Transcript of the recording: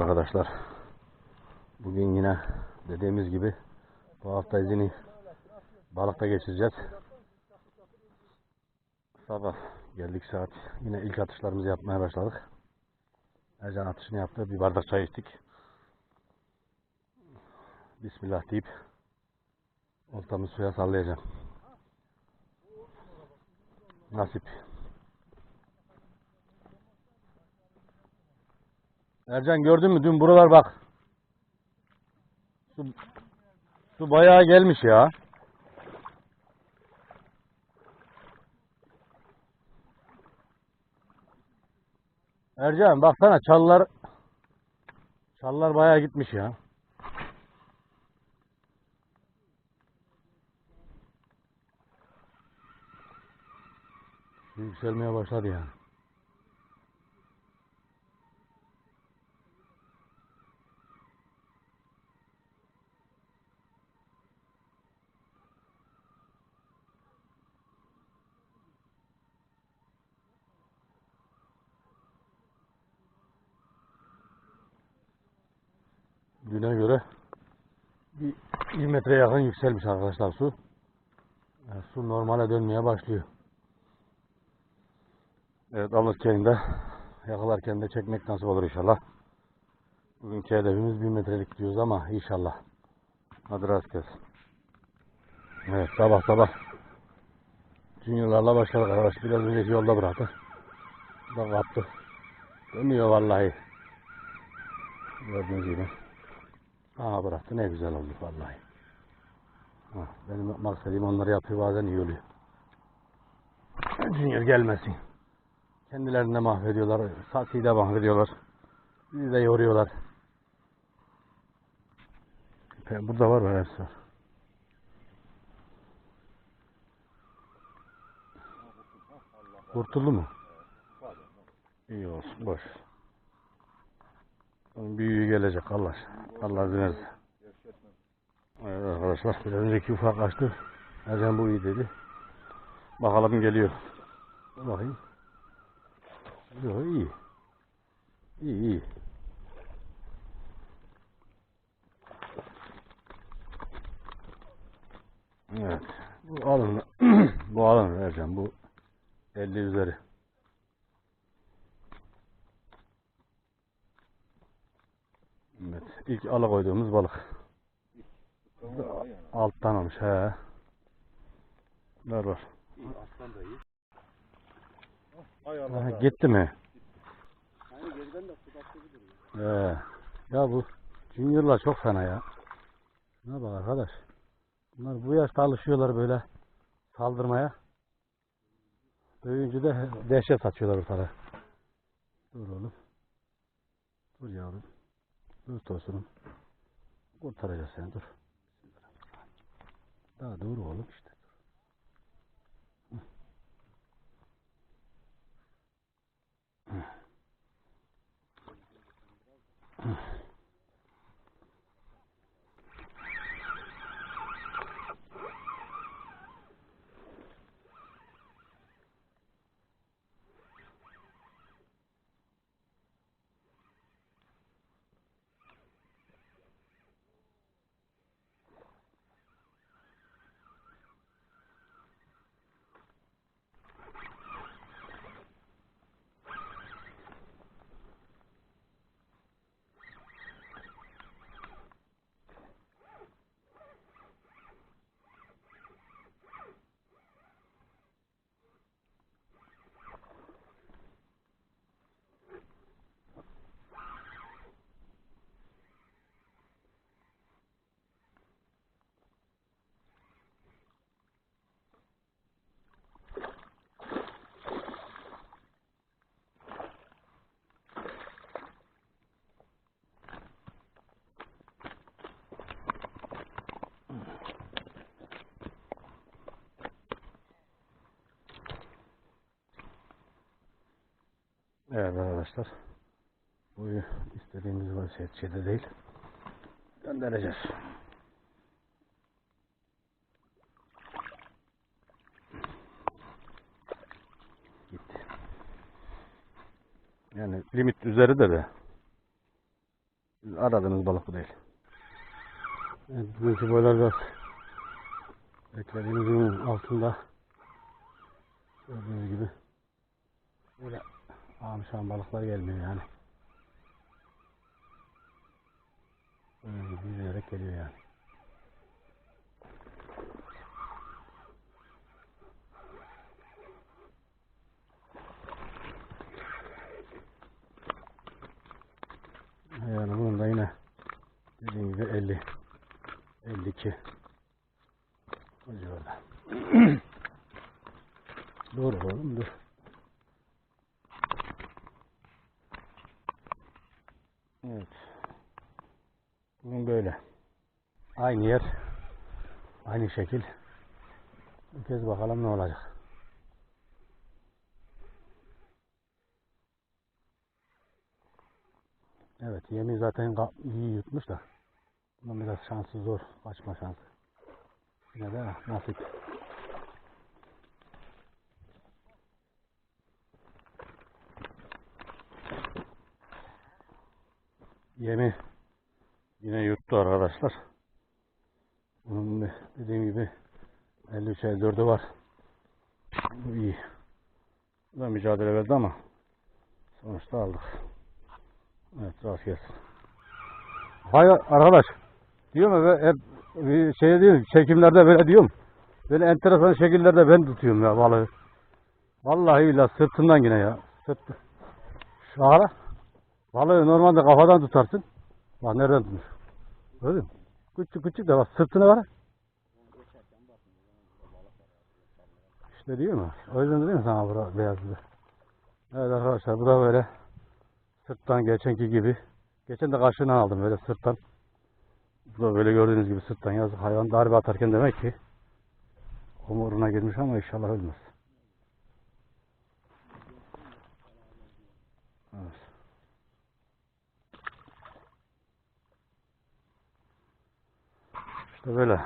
Arkadaşlar bugün yine dediğimiz gibi bu hafta izini balıkta geçireceğiz. Sabah geldik saat yine ilk atışlarımızı yapmaya başladık. Ercan atışını yaptı. Bir bardak çay içtik. Bismillah deyip oltamı suya sallayacağım. Nasip. Ercan gördün mü? Dün buralar bak. Su, su bayağı gelmiş ya. Ercan baksana çallar çallar bayağı gitmiş ya. Yükselmeye başladı yani. Düne göre bir 1 metre yakın yükselmiş arkadaşlar su. Yani su normale dönmeye başlıyor. Evet alırken de yakalarken de çekmek nasip olur inşallah. Bugünkü hedefimiz 1 metrelik diyoruz ama inşallah. Hadi rast gelsin. Evet sabah sabah Juniorlarla başladık arkadaş. Biraz önceki yolda bıraktı. Da kaptı. Dönüyor vallahi. Gördüğünüz gibi. Aha bıraktı ne güzel oldu vallahi. Ha, benim maksadım onları yapıyor bazen iyi oluyor. Junior gelmesin. Kendilerini de mahvediyorlar. Satiyi de mahvediyorlar. Bizi de yoruyorlar. Burada var var hepsi var. Kurtuldu mu? İyi olsun boş. Büyüğü gelecek Allah. Allah izin. Evet arkadaşlar biraz önceki ufak kaçtı. Ercan bu iyi dedi. Bakalım geliyor. Bakayım. Yok iyi. İyi iyi. Evet. Bu alın. bu alın Ercan. Bu 50 üzeri. İlk alakoyduğumuz balık. Alttan olmuş he. Var var. Aslan da iyi. Gitti mi? Yani geriden de. He. Ya bu juniorlar çok fena ya. Ne bak arkadaş. Bunlar bu yaşta alışıyorlar böyle saldırmaya. Büyüyünce de dehşet atıyorlar ortada. Dur oğlum. Dur yavrum. Dur tosunum. Kurtaracağız seni dur. Daha dur oğlum işte. Evet arkadaşlar. Bu istediğimiz vaziyette değil. Göndereceğiz. Gitti. Yani limit üzeri de de aradığınız balık bu değil. Evet, bugünkü boylar biraz beklediğimizin altında. Gördüğünüz gibi böyle ağmışan balıklar gelmiyor yani. Gibi yürüyerek geliyor yani. Yani bunun da yine dediğim gibi 50 52 o civarda. Doğru oğlum dur. Evet. Bugün böyle. Aynı yer. Aynı şekil. Bu kez bakalım ne olacak. Evet yemi zaten iyi yutmuş da. Bunun biraz şansı zor. Kaçma şansı. Yine de nasip. Yemi yine yuttu arkadaşlar. Bunun de- dediğim gibi 53 54'ü var. Bu iyi. Bu da mücadele verdi ama sonuçta aldık. Evet gelsin. Hayır arkadaş. Diyorum ya hep şey diyorum çekimlerde böyle diyorum. Böyle enteresan şekillerde ben tutuyorum ya balığı. Vallahi billahi sırtından yine ya. Sırt. Şu ara balığı normalde kafadan tutarsın. Bak nereden tutmuş. Gördün mü? Küçük küçük de bak sırtına var. İşte diyor mu? O yüzden dedim sana bura beyazlı. Evet arkadaşlar bu da böyle sırttan geçenki gibi. Geçen de karşına aldım böyle sırttan. Bu da böyle gördüğünüz gibi sırttan yazık hayvan darbe atarken demek ki omuruna girmiş ama inşallah ölmez. Evet. İşte böyle.